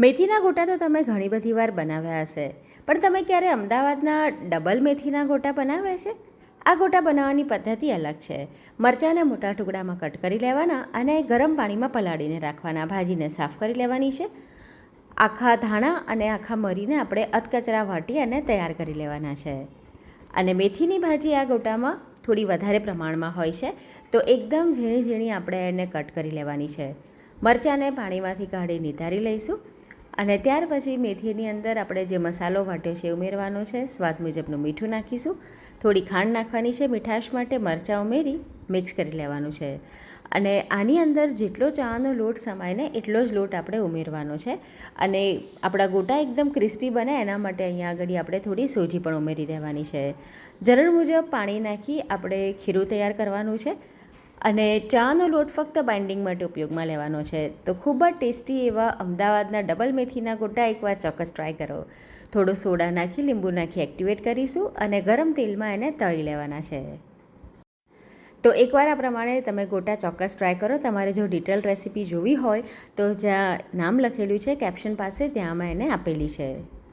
મેથીના ગોટા તો તમે ઘણી બધી વાર બનાવ્યા હશે. પણ તમે ક્યારે અમદાવાદના ડબલ મેથીના ગોટા બનાવ્યા છે? આ ગોટા બનાવવાની પદ્ધતિ અલગ છે. મરચાંને મોટા ટુકડામાં કટ કરી લેવાના અને ગરમ પાણીમાં પલાળીને રાખવાના. ભાજીને સાફ કરી લેવાની છે. આખા ધાણા અને આખા મરીને આપણે અધકચરા વાટી અને તૈયાર કરી લેવાના છે. અને મેથીની ભાજી આ ગોટામાં થોડી વધારે પ્રમાણમાં હોય છે, તો એકદમ ઝીણી ઝીણી આપણે એને કટ કરી લેવાની છે. મરચાંને પાણીમાંથી કાઢી નિતારી લઈશું. અને ત્યાર પછી મેથીની અંદર આપણે જે મસાલો વાટ્યો છે એ ઉમેરવાનો છે. સ્વાદ મુજબનું મીઠું નાખીશું. થોડી ખાંડ નાખવાની છે મીઠાશ માટે મરચાં ઉમેરી મિક્સ કરી લેવાનું છે. અને આની અંદર જેટલો ચાનો લોટ સમાય ને એટલો જ લોટ આપણે ઉમેરવાનો છે. અને આપણા ગોટા એકદમ ક્રિસ્પી બને એના માટે અહીંયા આગળ આપણે થોડી સોજી પણ ઉમેરી દેવાની છે. જરૂર મુજબ પાણી નાખી આપણે ખીરું તૈયાર કરવાનું છે. અને ચાનો લોટ ફક્ત બાઇન્ડિંગ માટે ઉપયોગમાં લેવાનો છે. તો ખૂબ જ ટેસ્ટી એવા અમદાવાદના ડબલ મેથીના ગોટા એકવાર ચોક્કસ ટ્રાય કરો. થોડો સોડા નાખી, લીંબુ નાખી એક્ટિવેટ કરીશું અને ગરમ તેલમાં એને તળી લેવાના છે. તો એકવાર આ પ્રમાણે તમે ગોટા ચોક્કસ ટ્રાય કરો. તમારે જો ડિટેલ રેસીપી જોવી હોય તો જ્યાં નામ લખેલું છે કેપ્શન પાસે ત્યાં મેં એને આપેલી છે.